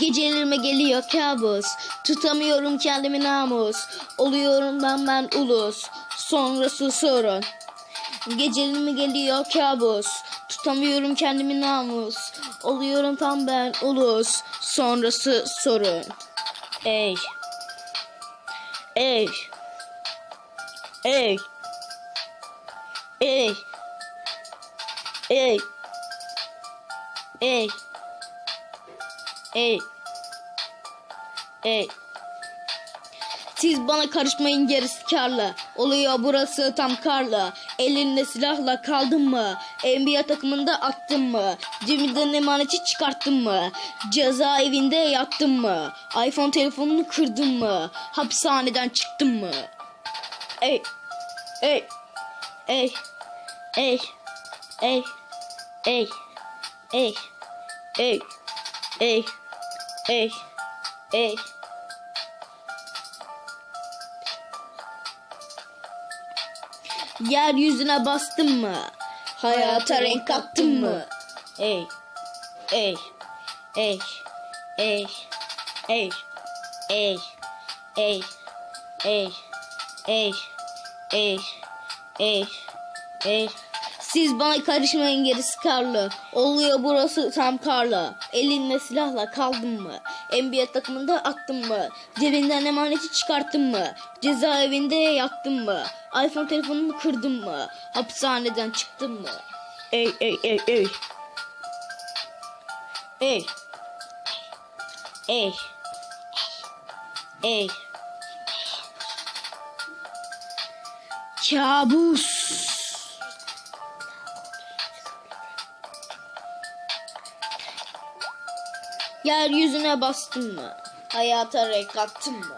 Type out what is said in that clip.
Gecelerime geliyor kabus. Tutamıyorum kendimi namus. Oluyorum ben ben ulus. Sonrası sorun. Gecelerime geliyor kabus. Tutamıyorum kendimi namus. Oluyorum tam ben ulus. Sonrası sorun. Ey. Ey. Ey. Ey. Ey. Ey. Ey. Ey. Siz bana karışmayın gerisi karlı. Oluyor burası tam karlı. Elinde silahla kaldın mı? NBA takımında attın mı? Cebimden emaneti çıkarttın mı? Cezaevinde yattın mı? iPhone telefonunu kırdın mı? Hapishaneden çıktın mı? Ey. Ey. Ey. Ey. Ey. Ey. Ey. Ey. Ey. Ey. Ey. Yeryüzüne bastın mı? Hayata renk kattın mı? Ey. Ey. Ey. Ey. Ey. Ey. Ey. Ey. Ey. Ey. Ey. Ey. Siz bana karışmayın gerisi karlı. Oluyor burası tam karlı. Elinle silahla kaldın mı? NBA takımında attın mı? Cebinden emaneti çıkarttın mı? Cezaevinde yattın mı? iPhone telefonunu kırdın mı? Hapishaneden çıktın mı? Ey ey ey ey. Ey. Ey. Ey. Kabus. Yeryüzüne bastın mı? Hayata renk kattın mı?